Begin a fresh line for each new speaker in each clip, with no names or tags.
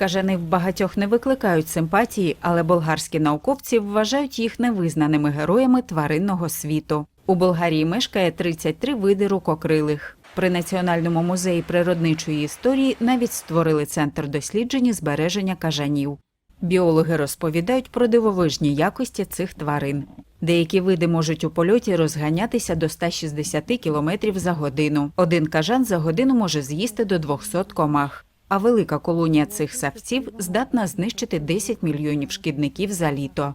Кажани в багатьох не викликають симпатії, але болгарські науковці вважають їх невизнаними героями тваринного світу. У Болгарії мешкає 33 види рукокрилих. При Національному музеї природничої історії навіть створили центр досліджень і збереження кажанів. Біологи розповідають про дивовижні якості цих тварин. Деякі види можуть у польоті розганятися до 160 км за годину. Один кажан за годину може з'їсти до 200 комах. А велика колонія цих савців здатна знищити 10 мільйонів шкідників за літо.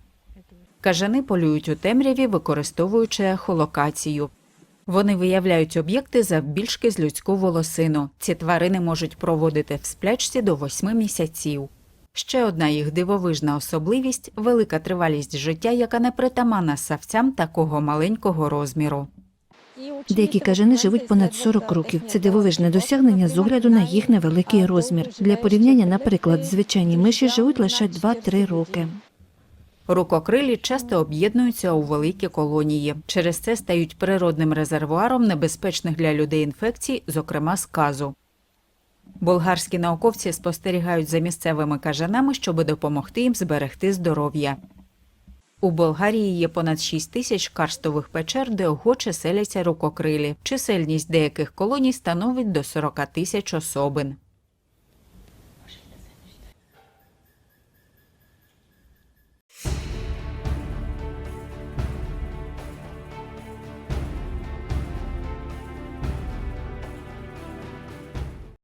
Кажани полюють у темряві, використовуючи ехолокацію. Вони виявляють об'єкти завбільшки з людську волосину. Ці тварини можуть проводити в сплячці до 8 місяців. Ще одна їх дивовижна особливість велика тривалість життя, яка не притаманна савцям такого маленького розміру.
Деякі кажани живуть понад 40 років. Це дивовижне досягнення з огляду на їх невеликий розмір. Для порівняння, наприклад, звичайні миші живуть лише 2-3 роки.
Рукокрилі часто об'єднуються у великі колонії. Через це стають природним резервуаром небезпечних для людей інфекцій, зокрема сказу. Болгарські науковці спостерігають за місцевими кажанами, щоб допомогти їм зберегти здоров'я. У Болгарії є понад 6 тисяч карстових печер, де охоче селяться рукокрилі. Чисельність деяких колоній становить до 40 тисяч особин.